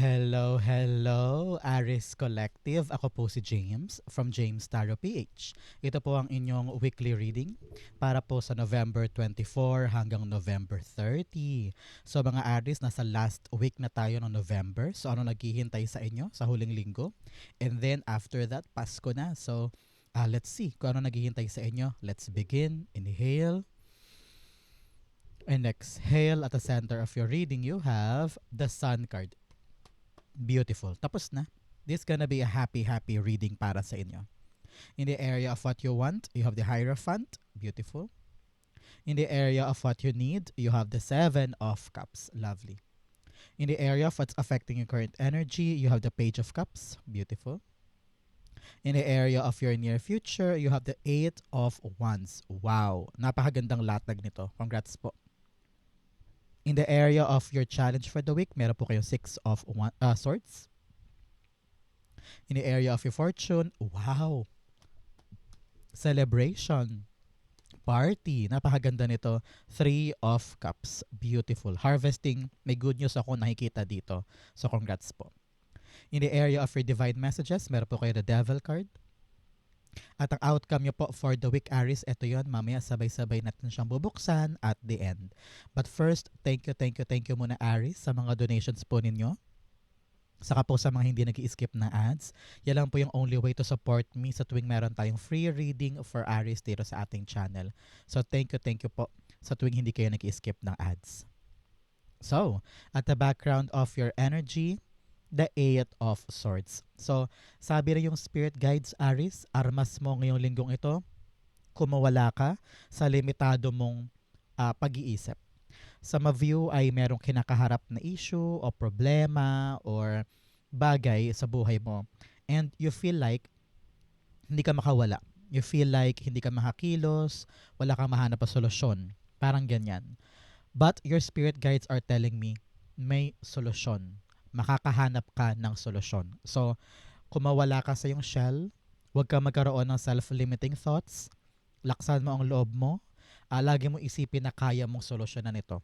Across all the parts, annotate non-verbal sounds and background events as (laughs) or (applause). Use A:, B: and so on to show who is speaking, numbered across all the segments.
A: Hello, hello, Aris Collective. Ako po si James from James Tarot PH. Ito po ang inyong weekly reading para po sa November 24 hanggang November 30. So mga Aris, nasa last week na tayo ng November. So ano naghihintay sa inyo sa huling linggo? And then after that, Pasko na. So uh, let's see kung ano naghihintay sa inyo. Let's begin. Inhale. And exhale at the center of your reading, you have the Sun card. Beautiful. Tapos na. This gonna be a happy, happy reading para sa inyo. In the area of what you want, you have the Hierophant. Beautiful. In the area of what you need, you have the Seven of Cups. Lovely. In the area of what's affecting your current energy, you have the Page of Cups. Beautiful. In the area of your near future, you have the Eight of Wands. Wow. Napakagandang latag nito. Congrats po. In the area of your challenge for the week, meron po kayong Six of one, uh, Swords. In the area of your fortune, wow. Celebration. Party. Napakaganda nito. Three of Cups. Beautiful. Harvesting. May good news ako nakikita dito. So congrats po. In the area of your divine messages, meron po kayo the Devil card. At ang outcome nyo po for the week, Aris, ito yon Mamaya sabay-sabay natin siyang bubuksan at the end. But first, thank you, thank you, thank you muna, Aris, sa mga donations po ninyo. Saka po sa mga hindi nag skip na ads. Yan lang po yung only way to support me sa tuwing meron tayong free reading for Aris dito sa ating channel. So thank you, thank you po sa tuwing hindi kayo nag skip ng ads. So, at the background of your energy, the Eight of Swords. So, sabi rin yung Spirit Guides, Aris, armas mo ngayong linggong ito, kumawala ka sa limitado mong uh, pag-iisip. Sa ma-view ay merong kinakaharap na issue o problema or bagay sa buhay mo and you feel like hindi ka makawala. You feel like hindi ka makakilos, wala kang mahanap na solusyon. Parang ganyan. But your spirit guides are telling me, may solusyon. Makakahanap ka ng solusyon. So, kung mawala ka sa yung shell, huwag ka magkaroon ng self-limiting thoughts. Laksan mo ang loob mo. Uh, lagi mo isipin na kaya mong solusyonan ito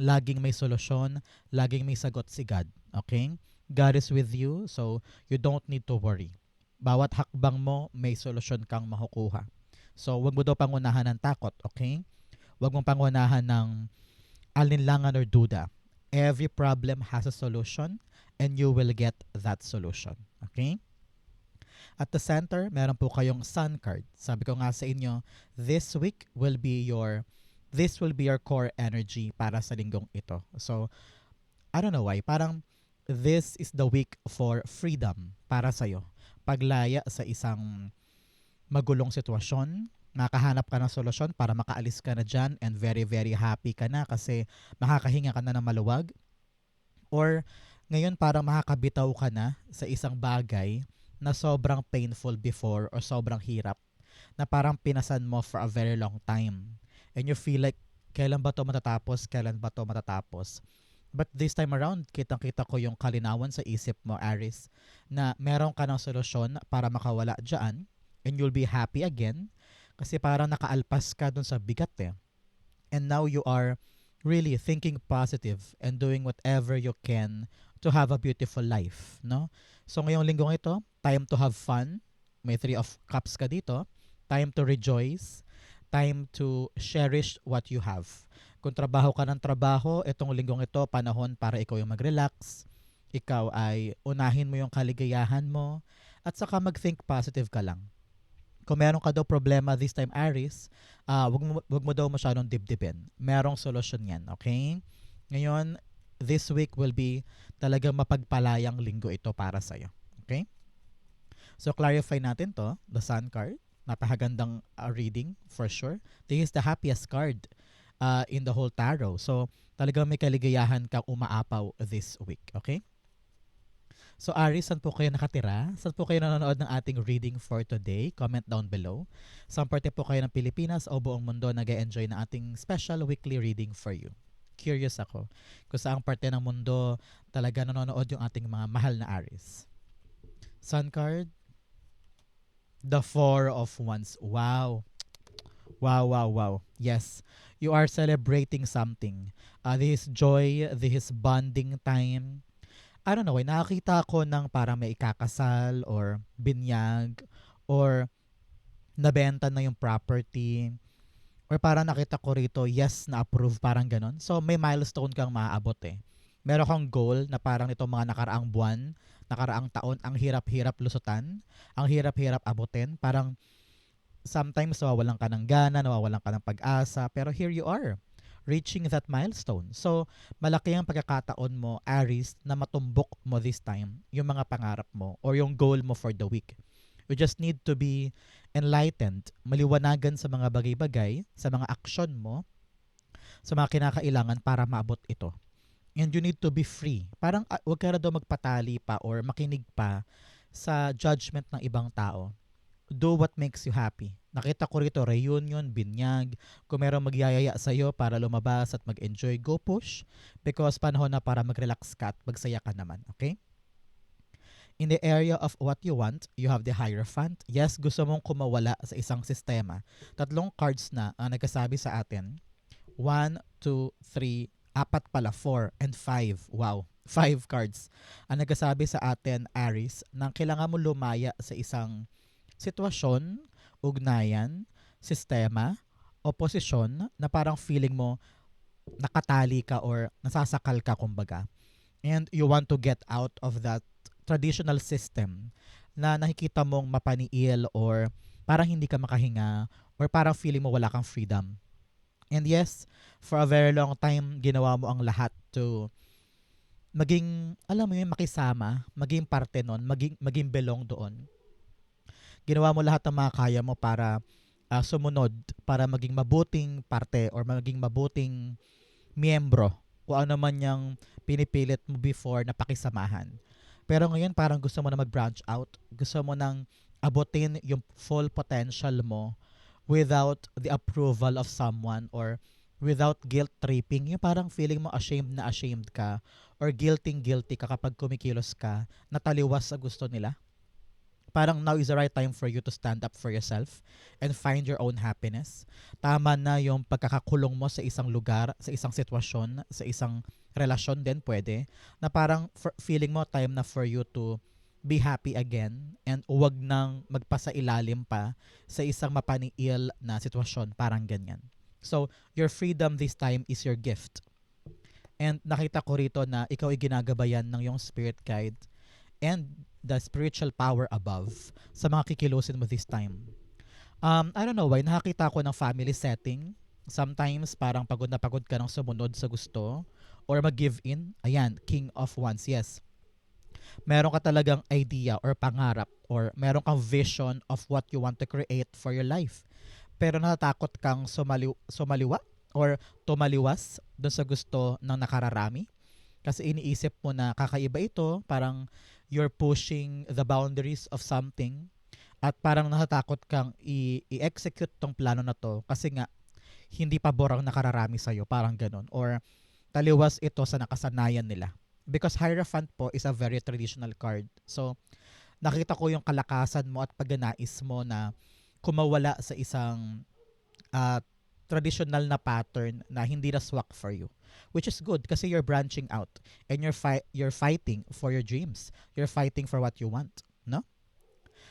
A: laging may solusyon, laging may sagot si God. Okay? God is with you, so you don't need to worry. Bawat hakbang mo, may solusyon kang makukuha. So, wag mo daw pangunahan ng takot, okay? Wag mong pangunahan ng alinlangan or duda. Every problem has a solution and you will get that solution. Okay? At the center, meron po kayong sun card. Sabi ko nga sa inyo, this week will be your this will be your core energy para sa linggong ito. So, I don't know why. Parang this is the week for freedom para sa'yo. Paglaya sa isang magulong sitwasyon, makahanap ka ng solusyon para makaalis ka na dyan and very, very happy ka na kasi makakahinga ka na ng maluwag. Or ngayon parang makakabitaw ka na sa isang bagay na sobrang painful before or sobrang hirap na parang pinasan mo for a very long time and you feel like kailan ba to matatapos, kailan ba to matatapos. But this time around, kitang-kita ko yung kalinawan sa isip mo, Aris, na meron ka ng solusyon para makawala dyan and you'll be happy again kasi parang nakaalpas ka dun sa bigat eh. And now you are really thinking positive and doing whatever you can to have a beautiful life, no? So ngayong linggong ito, time to have fun. May three of cups ka dito. Time to rejoice time to cherish what you have. Kung trabaho ka ng trabaho, itong linggong ito, panahon para ikaw yung mag-relax, ikaw ay unahin mo yung kaligayahan mo, at saka mag-think positive ka lang. Kung meron ka daw problema this time, Aris, uh, wag, mo, wag mo daw masyadong dibdibin. Merong solusyon yan, okay? Ngayon, this week will be talagang mapagpalayang linggo ito para sa'yo. Okay? So, clarify natin to, the sun card. Napakagandang uh, reading for sure. This is the happiest card uh, in the whole tarot. So, talagang may kaligayahan kang umaapaw this week. Okay? So, Ari, saan po kayo nakatira? Saan po kayo nanonood ng ating reading for today? Comment down below. Saan parte po kayo ng Pilipinas o buong mundo nag enjoy ng ating special weekly reading for you? Curious ako kung saan parte ng mundo talaga nanonood yung ating mga mahal na Aris. Sun card, The Four of Wands. Wow. Wow, wow, wow. Yes. You are celebrating something. Uh, this is joy, this is bonding time. I don't know, eh, nakakita ko ng parang may ikakasal or binyag or nabenta na yung property or parang nakita ko rito, yes, na-approve, parang ganon. So, may milestone kang maaabot eh. Meron kang goal na parang nitong mga nakaraang buwan, nakaraang taon, ang hirap-hirap lusutan, ang hirap-hirap abutin. Parang sometimes nawawalan ka ng gana, nawawalan ka ng pag-asa, pero here you are, reaching that milestone. So, malaki ang pagkakataon mo, Aries, na matumbok mo this time yung mga pangarap mo or yung goal mo for the week. You just need to be enlightened, maliwanagan sa mga bagay-bagay, sa mga aksyon mo, sa mga kinakailangan para maabot ito. And you need to be free. Parang uh, huwag ka na daw magpatali pa or makinig pa sa judgment ng ibang tao. Do what makes you happy. Nakita ko rito, reunion, binyag. Kung merong magyayaya sa'yo para lumabas at mag-enjoy, go push. Because panahon na para mag-relax ka at magsaya ka naman. Okay? In the area of what you want, you have the Hierophant. Yes, gusto mong kumawala sa isang sistema. Tatlong cards na ang nagkasabi sa atin. One, two, three, apat pala, four, and five. Wow, five cards. Ang nagkasabi sa atin, Aries, na kailangan mo lumaya sa isang sitwasyon, ugnayan, sistema, o posisyon na parang feeling mo nakatali ka or nasasakal ka kumbaga. And you want to get out of that traditional system na nakikita mong mapaniil or parang hindi ka makahinga or parang feeling mo wala kang freedom. And yes, for a very long time, ginawa mo ang lahat to maging, alam mo yun, makisama, maging parte nun, maging, maging belong doon. Ginawa mo lahat ng mga kaya mo para uh, sumunod, para maging mabuting parte or maging mabuting miyembro kung ano man yung pinipilit mo before na pakisamahan. Pero ngayon parang gusto mo na mag-branch out. Gusto mo nang abutin yung full potential mo without the approval of someone or without guilt tripping. Yung parang feeling mo ashamed na ashamed ka or guilting guilty ka kapag kumikilos ka na taliwas sa gusto nila parang now is the right time for you to stand up for yourself and find your own happiness. Tama na yung pagkakakulong mo sa isang lugar, sa isang sitwasyon, sa isang relasyon din pwede, na parang for, feeling mo time na for you to be happy again and huwag nang magpasa ilalim pa sa isang mapaniil na sitwasyon, parang ganyan. So, your freedom this time is your gift. And nakita ko rito na ikaw ay ginagabayan ng yung spirit guide and the spiritual power above sa mga kikilusin mo this time. Um, I don't know why, nakakita ko ng family setting. Sometimes parang pagod na pagod ka ng sumunod sa gusto or mag-give in. Ayan, King of Wands, yes. Meron ka talagang idea or pangarap or meron kang vision of what you want to create for your life. Pero natatakot kang sumali- sumaliwa or tumaliwas doon sa gusto ng nakararami. Kasi iniisip mo na kakaiba ito, parang you're pushing the boundaries of something at parang natatakot kang i- i-execute tong plano na to kasi nga hindi pa borang nakararami sa'yo, parang ganun. Or taliwas ito sa nakasanayan nila. Because Hierophant po is a very traditional card. So, nakita ko yung kalakasan mo at pagganais mo na kumawala sa isang uh, traditional na pattern na hindi na swak for you which is good kasi you're branching out and you're fi- you're fighting for your dreams. You're fighting for what you want, no?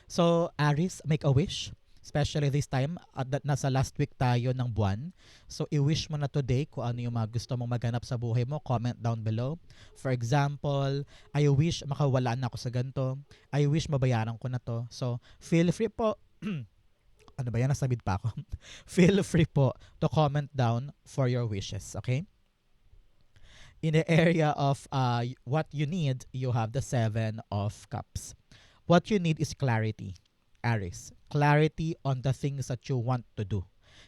A: So, Aries, make a wish. Especially this time, at uh, nasa last week tayo ng buwan. So, i-wish mo na today kung ano yung mga gusto mong maganap sa buhay mo. Comment down below. For example, I wish makawalaan ako sa ganito. I wish mabayaran ko na to. So, feel free po (clears throat) ano ba yan? Nasabid pa ako. (laughs) feel free po to comment down for your wishes. Okay? in the area of uh, what you need, you have the Seven of Cups. What you need is clarity, Aries. Clarity on the things that you want to do.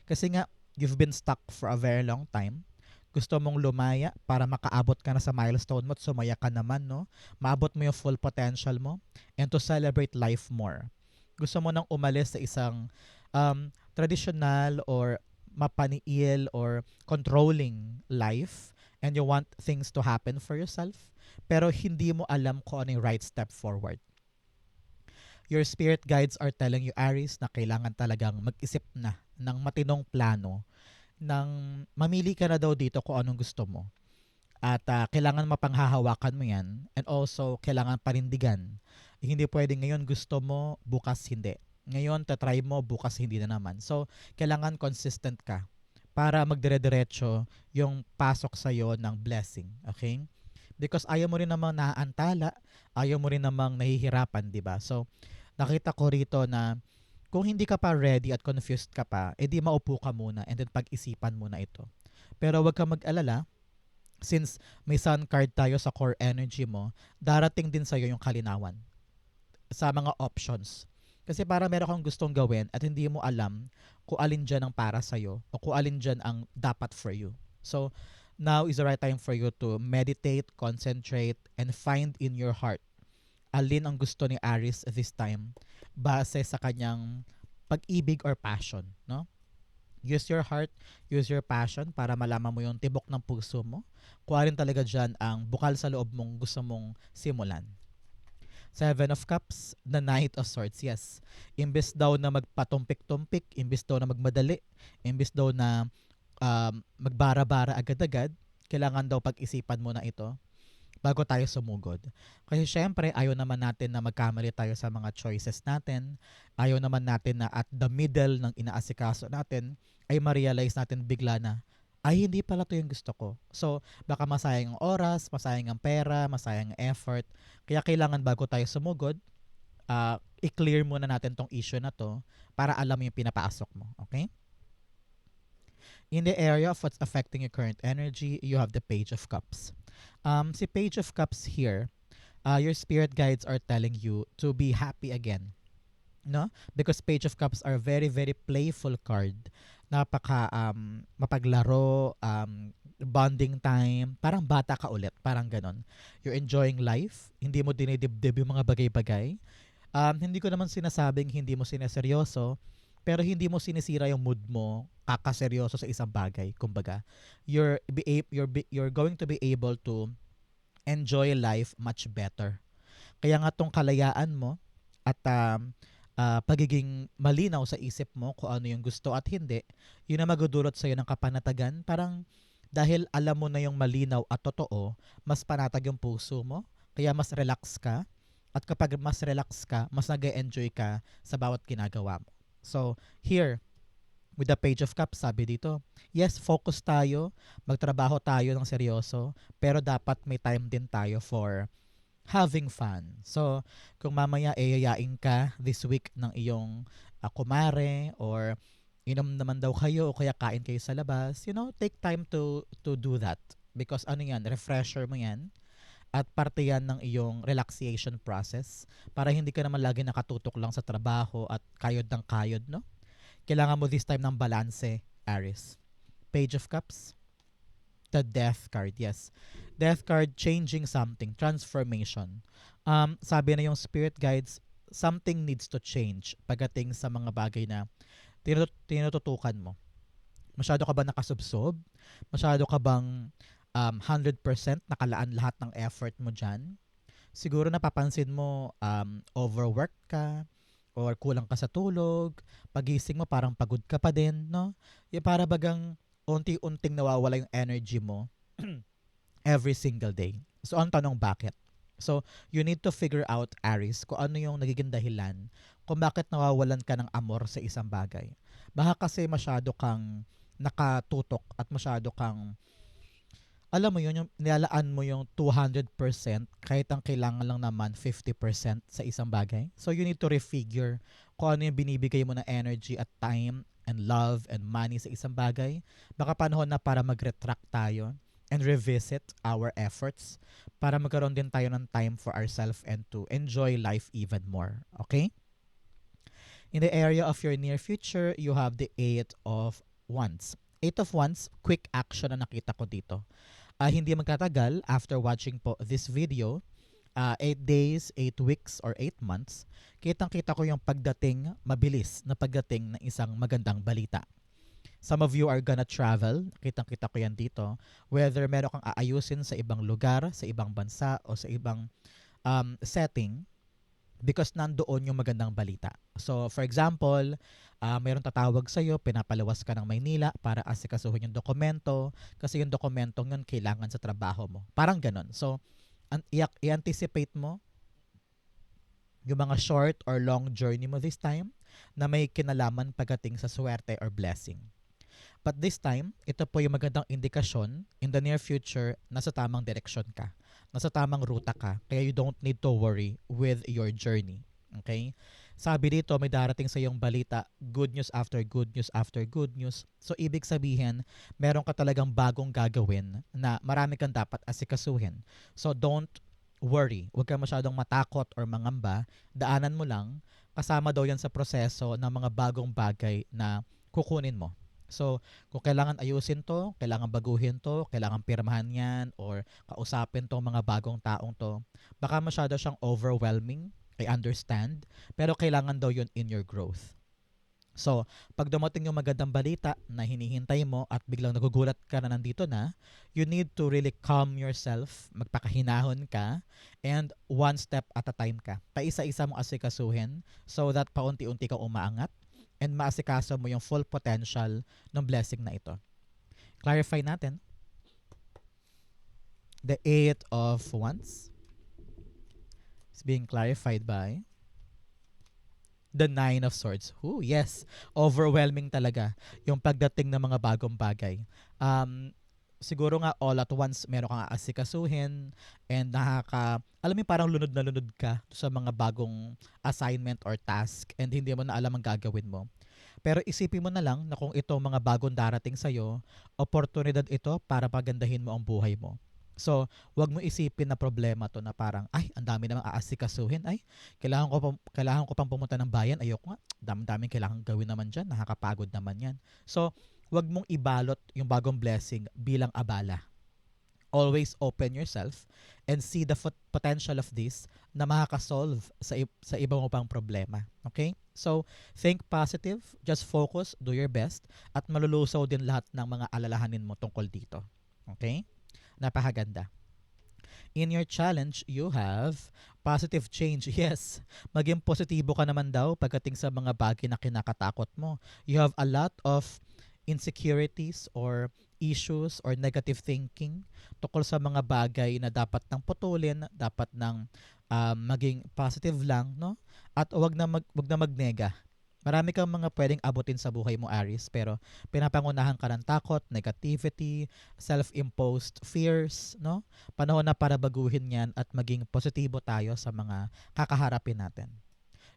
A: Kasi nga, you've been stuck for a very long time. Gusto mong lumaya para makaabot ka na sa milestone mo at sumaya ka naman, no? Maabot mo yung full potential mo and to celebrate life more. Gusto mo nang umalis sa isang um, traditional or mapaniil or controlling life and you want things to happen for yourself, pero hindi mo alam kung ano yung right step forward. Your spirit guides are telling you, Aries, na kailangan talagang mag-isip na ng matinong plano ng mamili ka na daw dito kung anong gusto mo. At ah, kailangan mapanghahawakan mo yan. And also, kailangan panindigan. Hindi pwede ngayon gusto mo, bukas hindi. Ngayon, tatry mo, bukas hindi na naman. So, kailangan consistent ka para magdire-diretso yung pasok sa'yo ng blessing. Okay? Because ayaw mo rin namang naantala, ayaw mo rin namang nahihirapan, di ba? So, nakita ko rito na kung hindi ka pa ready at confused ka pa, edi maupo ka muna and then pag-isipan muna ito. Pero wag ka mag-alala, since may sun card tayo sa core energy mo, darating din sa'yo yung kalinawan sa mga options. Kasi para meron kang gustong gawin at hindi mo alam kung alin dyan ang para sa'yo o kung alin dyan ang dapat for you. So, now is the right time for you to meditate, concentrate, and find in your heart alin ang gusto ni Aris this time base sa kanyang pag-ibig or passion, no? Use your heart, use your passion para malaman mo yung tibok ng puso mo. Kung alin talaga dyan ang bukal sa loob mong gusto mong simulan. Seven of Cups, the Knight of Swords, yes. Imbes daw na magpatumpik-tumpik, imbes daw na magmadali, imbes daw na um, magbara-bara agad-agad, kailangan daw pag-isipan mo na ito bago tayo sumugod. Kasi syempre, ayaw naman natin na magkamali tayo sa mga choices natin. Ayaw naman natin na at the middle ng inaasikaso natin ay ma-realize natin bigla na ay hindi pala to yung gusto ko. So, baka masayang ang oras, masayang ang pera, masayang ang effort. Kaya kailangan bago tayo sumugod, uh, i-clear muna natin tong issue na to para alam mo yung pinapasok mo. Okay? In the area of what's affecting your current energy, you have the Page of Cups. Um, si Page of Cups here, uh, your spirit guides are telling you to be happy again. No? Because Page of Cups are very, very playful card napaka um, mapaglaro, um, bonding time, parang bata ka ulit, parang ganon. You're enjoying life, hindi mo dinidibdib yung mga bagay-bagay. Um, hindi ko naman sinasabing hindi mo sineseryoso, pero hindi mo sinisira yung mood mo kakaseryoso sa isang bagay. Kumbaga, you're, be, you're, be, you're going to be able to enjoy life much better. Kaya nga tong kalayaan mo at um, uh, pagiging malinaw sa isip mo kung ano yung gusto at hindi, yun ang magdudulot sa'yo ng kapanatagan. Parang dahil alam mo na yung malinaw at totoo, mas panatag yung puso mo, kaya mas relax ka. At kapag mas relax ka, mas nag enjoy ka sa bawat ginagawa mo. So, here, with the page of cups, sabi dito, yes, focus tayo, magtrabaho tayo ng seryoso, pero dapat may time din tayo for having fun. So, kung mamaya eyayain ka this week ng iyong uh, kumare or inom naman daw kayo o kaya kain kayo sa labas, you know, take time to to do that. Because ano yan, refresher mo yan at parte yan ng iyong relaxation process para hindi ka naman lagi nakatutok lang sa trabaho at kayod ng kayod, no? Kailangan mo this time ng balance, Aris. Page of Cups. The Death card, yes. Death card, changing something, transformation. Um, sabi na yung spirit guides, something needs to change pagdating sa mga bagay na tinut- tinututukan mo. Masyado ka ba nakasubsob? Masyado ka bang um, 100% nakalaan lahat ng effort mo dyan? Siguro napapansin mo um, overwork ka, or kulang ka sa tulog, pagising mo parang pagod ka pa din, no? Yung para bagang unti-unting nawawala yung energy mo (clears throat) every single day. So, ang tanong, bakit? So, you need to figure out, Aris, kung ano yung nagiging dahilan kung bakit nawawalan ka ng amor sa isang bagay. Baka kasi masyado kang nakatutok at masyado kang alam mo yun, yung nilalaan mo yung 200% kahit ang kailangan lang naman 50% sa isang bagay. So you need to refigure kung ano yung binibigay mo na energy at time and love and money sa isang bagay. Baka panahon na para mag-retract tayo and revisit our efforts para magkaroon din tayo ng time for ourselves and to enjoy life even more. Okay? In the area of your near future, you have the Eight of Wands. Eight of Wands, quick action na nakita ko dito. Uh, hindi magtatagal after watching po this video, uh, 8 days, 8 weeks, or 8 months, kitang-kita ko yung pagdating, mabilis na pagdating ng isang magandang balita. Some of you are gonna travel, kitang-kita ko yan dito, whether meron kang aayusin sa ibang lugar, sa ibang bansa, o sa ibang um, setting, because nandoon yung magandang balita. So, for example, ah mayroong tatawag sa'yo, pinapalawas ka ng Maynila para asikasuhin yung dokumento kasi yung dokumentong yun kailangan sa trabaho mo. Parang ganon. So, i-anticipate mo yung mga short or long journey mo this time na may kinalaman pagdating sa swerte or blessing. But this time, ito po yung magandang indikasyon in the near future nasa tamang direksyon ka. Nasa tamang ruta ka. Kaya you don't need to worry with your journey. Okay? Sabi dito, may darating sa iyong balita, good news after good news after good news. So, ibig sabihin, meron ka talagang bagong gagawin na marami kang dapat asikasuhin. So, don't worry. Huwag ka masyadong matakot or mangamba. Daanan mo lang. Kasama daw yan sa proseso ng mga bagong bagay na kukunin mo. So, kung kailangan ayusin to, kailangan baguhin to, kailangan pirmahan yan, or kausapin tong mga bagong taong to, baka masyado siyang overwhelming, I understand, pero kailangan daw yun in your growth. So, pag dumating yung magandang balita na hinihintay mo at biglang nagugulat ka na nandito na, you need to really calm yourself, magpakahinahon ka, and one step at a time ka. Paisa-isa mong asikasuhin so that paunti-unti kang umaangat and maasikaso mo yung full potential ng blessing na ito. Clarify natin. The Eight of Wands is being clarified by the Nine of Swords. Ooh, yes. Overwhelming talaga yung pagdating ng mga bagong bagay. Um, siguro nga all at once meron kang aasikasuhin and nakaka alam mo parang lunod na lunod ka sa mga bagong assignment or task and hindi mo na alam ang gagawin mo. Pero isipin mo na lang na kung ito mga bagong darating sa'yo, oportunidad ito para pagandahin mo ang buhay mo. So, wag mo isipin na problema to na parang, ay, ang dami namang aasikasuhin. Ay, kailangan ko, pang, kailangan ko pang pumunta ng bayan. Ayoko nga. Dami-daming kailangan gawin naman dyan. Nakakapagod naman yan. So, wag mong ibalot yung bagong blessing bilang abala. Always open yourself and see the fot- potential of this na makakasolve sa, i- sa iba mo pang problema. Okay? So, think positive, just focus, do your best, at malulusaw din lahat ng mga alalahanin mo tungkol dito. Okay? Napakaganda. In your challenge, you have positive change. (laughs) Yes, maging positibo ka naman daw pagdating sa mga bagay na kinakatakot mo. You have a lot of insecurities or issues or negative thinking tungkol sa mga bagay na dapat nang putulin, dapat nang um, maging positive lang, no? At wag na mag wag na magnega. Marami kang mga pwedeng abutin sa buhay mo, Aris, pero pinapangunahan ka ng takot, negativity, self-imposed fears, no? Panahon na para baguhin yan at maging positibo tayo sa mga kakaharapin natin.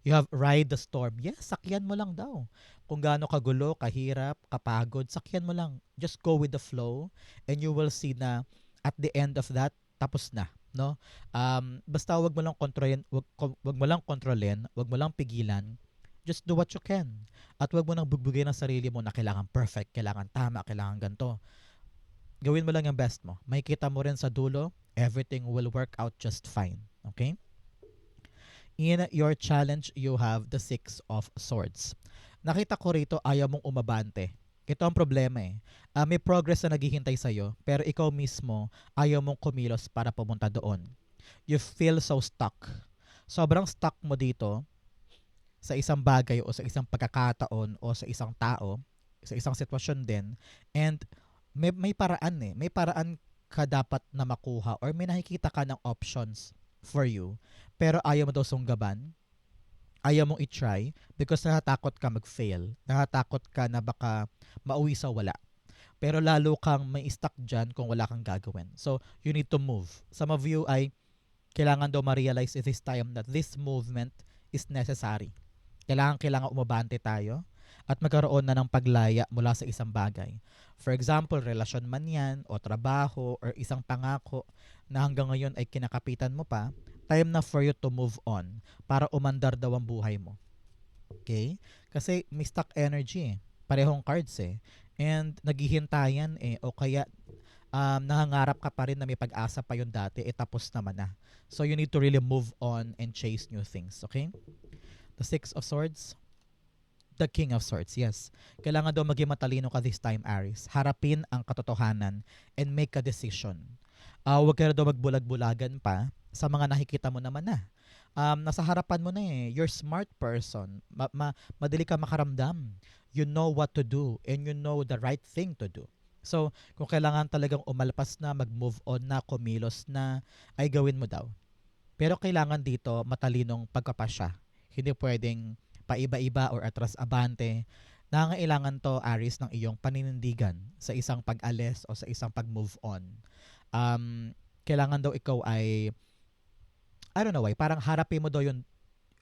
A: You have ride the storm. Yes, sakyan mo lang daw. Kung gaano kagulo, kahirap, kapagod, sakyan mo lang. Just go with the flow and you will see na at the end of that, tapos na, no? Um, basta wag mo lang kontrolin, wag, wag mo lang kontrolin, wag mo lang pigilan. Just do what you can. At wag mo nang bugbugin ang sarili mo na kailangan perfect, kailangan tama, kailangan ganto. Gawin mo lang yung best mo. Makikita mo rin sa dulo, everything will work out just fine. Okay? In your challenge, you have the Six of Swords. Nakita ko rito, ayaw mong umabante. Ito ang problema eh. Ah, may progress na naghihintay sa'yo, pero ikaw mismo, ayaw mong kumilos para pumunta doon. You feel so stuck. Sobrang stuck mo dito sa isang bagay o sa isang pagkakataon o sa isang tao, sa isang sitwasyon din, and may, may paraan eh. May paraan ka dapat na makuha or may nakikita ka ng options for you, pero ayaw mo daw sunggaban, ayaw mong i-try because natatakot ka mag-fail. Natatakot ka na baka mauwi sa wala. Pero lalo kang may stuck dyan kung wala kang gagawin. So, you need to move. Some of you ay kailangan daw ma-realize this time that this movement is necessary. Kailangan, kailangan umabante tayo at magkaroon na ng paglaya mula sa isang bagay. For example, relasyon man yan, o trabaho, or isang pangako na hanggang ngayon ay kinakapitan mo pa, time na for you to move on para umandar daw ang buhay mo. Okay? Kasi may stuck energy eh. Parehong cards eh. And naghihintayan eh. O kaya um, nangangarap ka pa rin na may pag-asa pa yung dati, eh tapos naman na. So you need to really move on and chase new things. Okay? The Six of Swords, the King of Swords, yes. Kailangan daw maging matalino ka this time, Aris. Harapin ang katotohanan and make a decision. Uh, huwag ka daw magbulag-bulagan pa sa mga nakikita mo naman na. Um, nasa harapan mo na eh. You're smart person. Ma- ma- madali ka makaramdam. You know what to do and you know the right thing to do. So, kung kailangan talagang umalpas na, mag-move on na, kumilos na, ay gawin mo daw. Pero kailangan dito matalinong pagkapasya. Hindi pwedeng paiba-iba or atras abante. Nangangailangan to, Aris, ng iyong paninindigan sa isang pag-alis o sa isang pag-move on. Um, kailangan daw ikaw ay, I don't know why, parang harapin mo daw yung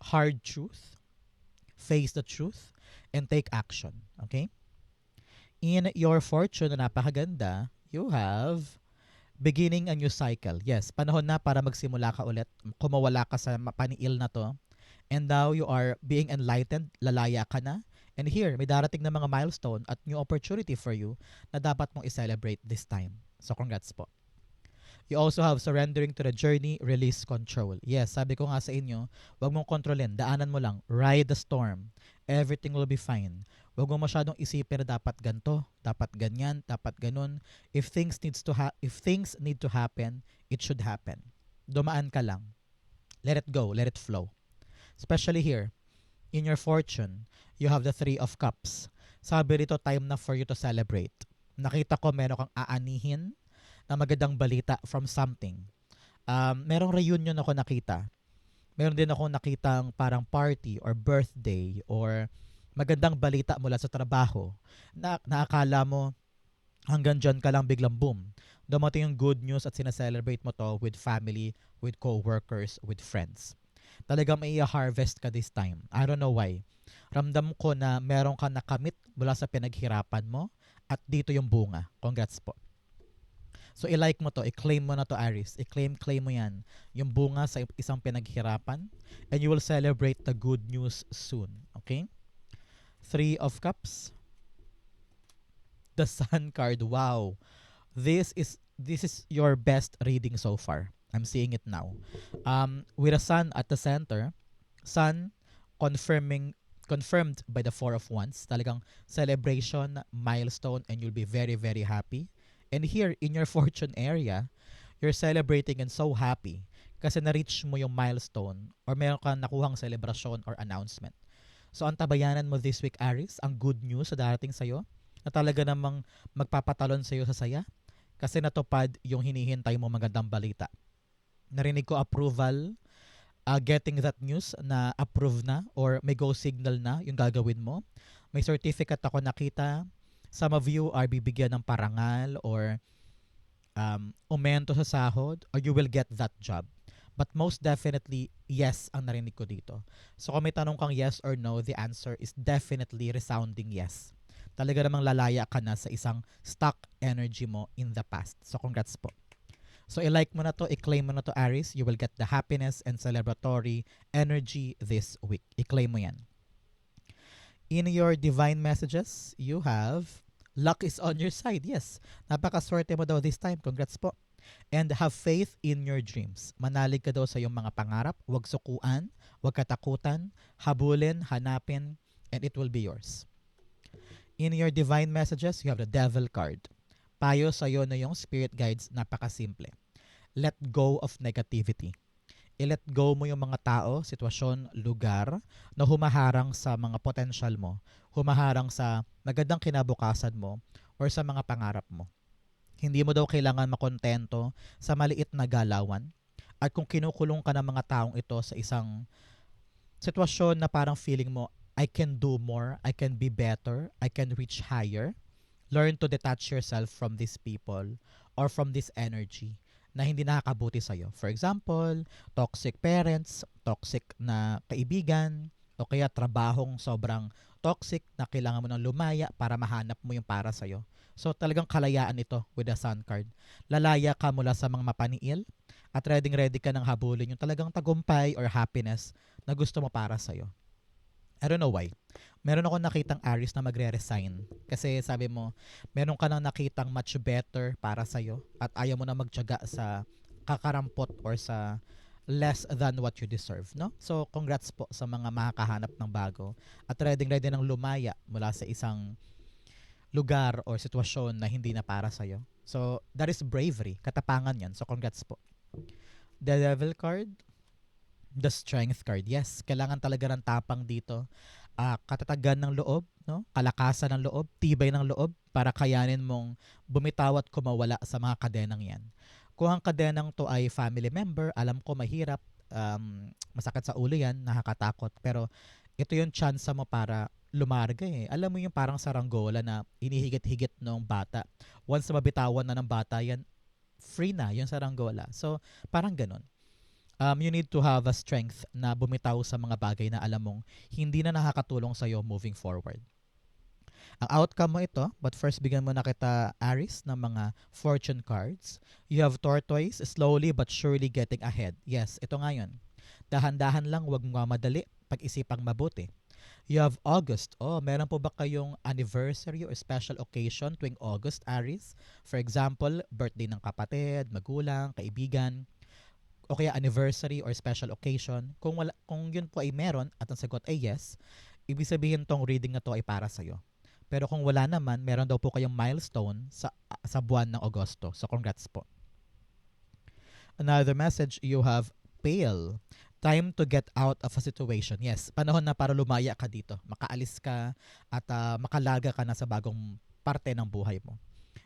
A: hard truth, face the truth, and take action. Okay? In your fortune na napakaganda, you have beginning a new cycle. Yes, panahon na para magsimula ka ulit. Kumawala ka sa paniil na to. And now you are being enlightened, lalaya ka na. And here, may darating na mga milestone at new opportunity for you na dapat mong i-celebrate this time. So congrats po. You also have surrendering to the journey, release control. Yes, sabi ko nga sa inyo, wag mong kontrolin, daanan mo lang, ride the storm. Everything will be fine. Wag mo masyadong isipin na dapat ganto, dapat ganyan, dapat ganun. If things needs to ha- if things need to happen, it should happen. Dumaan ka lang. Let it go, let it flow. Especially here, in your fortune, you have the Three of Cups. Sabi rito, time na for you to celebrate. Nakita ko meron kang aanihin na magandang balita from something. Um, merong reunion ako nakita. Meron din ako nakitang parang party or birthday or magandang balita mula sa trabaho na naakala mo hanggang dyan ka lang biglang boom. Dumating yung good news at sinaselebrate mo to with family, with co-workers, with friends. Talagang may harvest ka this time. I don't know why. Ramdam ko na meron ka nakamit mula sa pinaghirapan mo at dito yung bunga. Congrats po. So, i-like mo to, i-claim mo na to, Aris. I-claim, claim mo yan. Yung bunga sa isang pinaghirapan. And you will celebrate the good news soon. Okay? Three of Cups. The Sun card. Wow. This is this is your best reading so far. I'm seeing it now. Um, with a sun at the center, sun confirming confirmed by the four of wands. Talagang celebration, milestone, and you'll be very, very happy. And here in your (laughs) fortune area, you're celebrating and so happy kasi na-reach mo yung milestone or meron kang nakuhang celebration or announcement. So ang tabayanan mo this week, Aris, ang good news sa darating sa'yo na talaga namang magpapatalon sa'yo sa saya kasi natupad yung hinihintay mo magandang balita. Narinig ko approval, uh, getting that news na approve na or may go signal na yung gagawin mo. May certificate ako nakita. Some of you are bibigyan ng parangal or um, aumento sa sahod or you will get that job. But most definitely, yes ang narinig ko dito. So kung may tanong kang yes or no, the answer is definitely resounding yes. Talaga namang lalaya ka na sa isang stuck energy mo in the past. So congrats po. So i-like mo na to, i-claim mo na to Aries, you will get the happiness and celebratory energy this week. I-claim mo yan. In your divine messages, you have luck is on your side. Yes, napakaswerte mo daw this time. Congrats po. And have faith in your dreams. Manalig ka daw sa iyong mga pangarap. Huwag sukuan, huwag katakutan, habulin, hanapin, and it will be yours. In your divine messages, you have the devil card. Payo sa iyo na yung spirit guides, napakasimple. Let go of negativity. I-let go mo yung mga tao, sitwasyon, lugar na humaharang sa mga potential mo, humaharang sa magandang kinabukasan mo or sa mga pangarap mo. Hindi mo daw kailangan makontento sa maliit na galawan. At kung kinukulong ka ng mga taong ito sa isang sitwasyon na parang feeling mo, I can do more, I can be better, I can reach higher, learn to detach yourself from these people or from this energy na hindi nakakabuti sa'yo. For example, toxic parents, toxic na kaibigan, o kaya trabahong sobrang toxic na kailangan mo ng lumaya para mahanap mo yung para sa'yo. So talagang kalayaan ito with the sun card. Lalaya ka mula sa mga mapaniil at ready ready ka ng habulin yung talagang tagumpay or happiness na gusto mo para sa'yo. I don't know why. Meron ako nakitang Aries na magre-resign. Kasi sabi mo, meron ka nang nakitang much better para sa'yo at ayaw mo na magtyaga sa kakarampot or sa less than what you deserve, no? So, congrats po sa mga makakahanap ng bago at ready ready ng lumaya mula sa isang lugar or sitwasyon na hindi na para sa'yo. So, that is bravery. Katapangan yan. So, congrats po. The Devil card, The strength card. Yes, kailangan talaga ng tapang dito. Ah, katatagan ng loob, no? Kalakasan ng loob, tibay ng loob para kayanin mong bumitaw at kumawala sa mga kadenang 'yan. Kung ang kadenang to ay family member, alam ko mahirap, um, masakit sa ulo 'yan, nakakatakot, pero ito yung chance mo para lumarga eh. Alam mo yung parang saranggola na inihigit-higit ng bata. Once mabitawan na ng bata yan, free na yung saranggola. So, parang ganun. Um, you need to have a strength na bumitaw sa mga bagay na alam mong hindi na nakakatulong sa'yo moving forward. Ang outcome mo ito, but first bigyan mo na kita Aris ng mga fortune cards. You have tortoise, slowly but surely getting ahead. Yes, ito nga yun. Dahan-dahan lang, wag mo madali, pag-isipang mabuti. You have August. Oh, meron po ba kayong anniversary or special occasion tuwing August, Aris? For example, birthday ng kapatid, magulang, kaibigan, o kaya anniversary or special occasion. Kung wala kung yun po ay meron at ang sagot ay yes, ibig sabihin tong reading na to ay para sa Pero kung wala naman, meron daw po kayong milestone sa sa buwan ng Agosto. So congrats po. Another message you have pale. Time to get out of a situation. Yes, panahon na para lumaya ka dito. Makaalis ka at uh, makalaga ka na sa bagong parte ng buhay mo.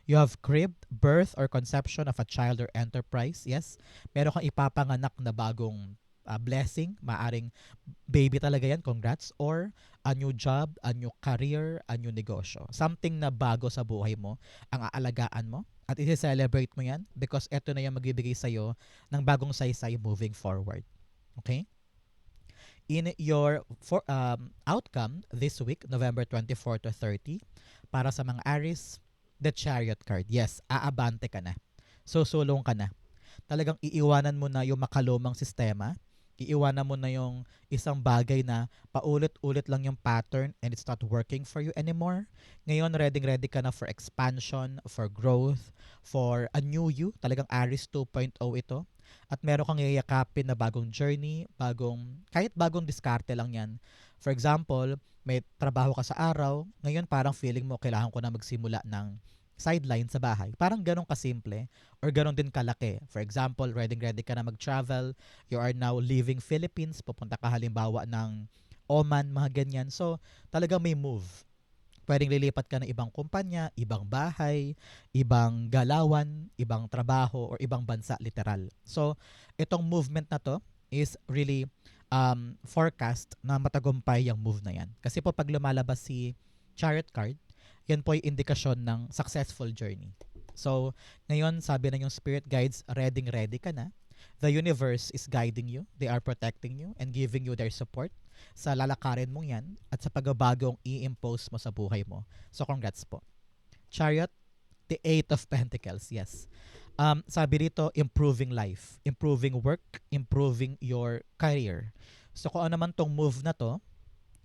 A: You have cribbed, birth or conception of a child or enterprise. Yes, meron kang ipapanganak na bagong uh, blessing. Maaring baby talaga yan, congrats. Or a new job, a new career, a new negosyo. Something na bago sa buhay mo, ang aalagaan mo. At isi-celebrate mo yan because ito na yung magbibigay sa'yo ng bagong saysay moving forward. Okay? In your for, um, outcome this week, November 24 to 30, para sa mga Aries, the Chariot card. Yes, aabante ka na. Susulong ka na. Talagang iiwanan mo na yung makalumang sistema. Iiwanan mo na yung isang bagay na paulit-ulit lang yung pattern and it's not working for you anymore. Ngayon, ready-ready ka na for expansion, for growth, for a new you. Talagang Aries 2.0 ito at meron kang yayakapin na bagong journey, bagong, kahit bagong diskarte lang yan. For example, may trabaho ka sa araw, ngayon parang feeling mo kailangan ko na magsimula ng sideline sa bahay. Parang ganun kasimple or ganun din kalaki. For example, ready ready ka na mag-travel, you are now leaving Philippines, pupunta ka halimbawa ng Oman, mga ganyan. So, talagang may move pwedeng lilipat ka ng ibang kumpanya, ibang bahay, ibang galawan, ibang trabaho, or ibang bansa literal. So, itong movement na to is really um, forecast na matagumpay yung move na yan. Kasi po pag lumalabas si chariot card, yan po ay indikasyon ng successful journey. So, ngayon sabi na yung spirit guides, ready ready ka na. The universe is guiding you, they are protecting you and giving you their support sa lalakarin mong yan at sa pagbabagong i-impose mo sa buhay mo. So congrats po. Chariot, the Eight of Pentacles, yes. Um, sabi dito, improving life, improving work, improving your career. So kung ano man tong move na to,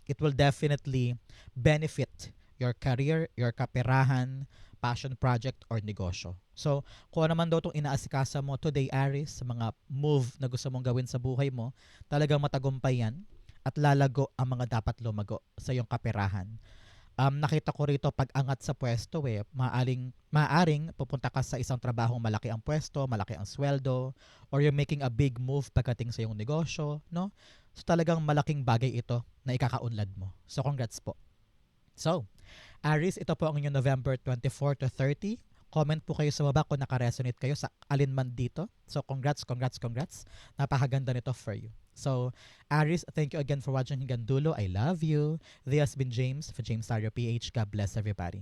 A: it will definitely benefit your career, your kaperahan, passion project, or negosyo. So, kung ano man daw itong inaasikasa mo today, Aries, sa mga move na gusto mong gawin sa buhay mo, talagang matagumpay yan at lalago ang mga dapat lumago sa iyong kaperahan. Um, nakita ko rito pag-angat sa pwesto eh, maaring, maaring pupunta ka sa isang trabaho malaki ang pwesto, malaki ang sweldo, or you're making a big move pagdating sa iyong negosyo, no? So talagang malaking bagay ito na ikakaunlad mo. So congrats po. So, Aries, ito po ang inyong November 24 to 30. Comment po kayo sa baba kung naka-resonate kayo sa alin man dito. So congrats, congrats, congrats. Napakaganda nito for you. So, Aris, thank you again for watching hanggang. I love you. This has been James for James Sario PH. God bless everybody.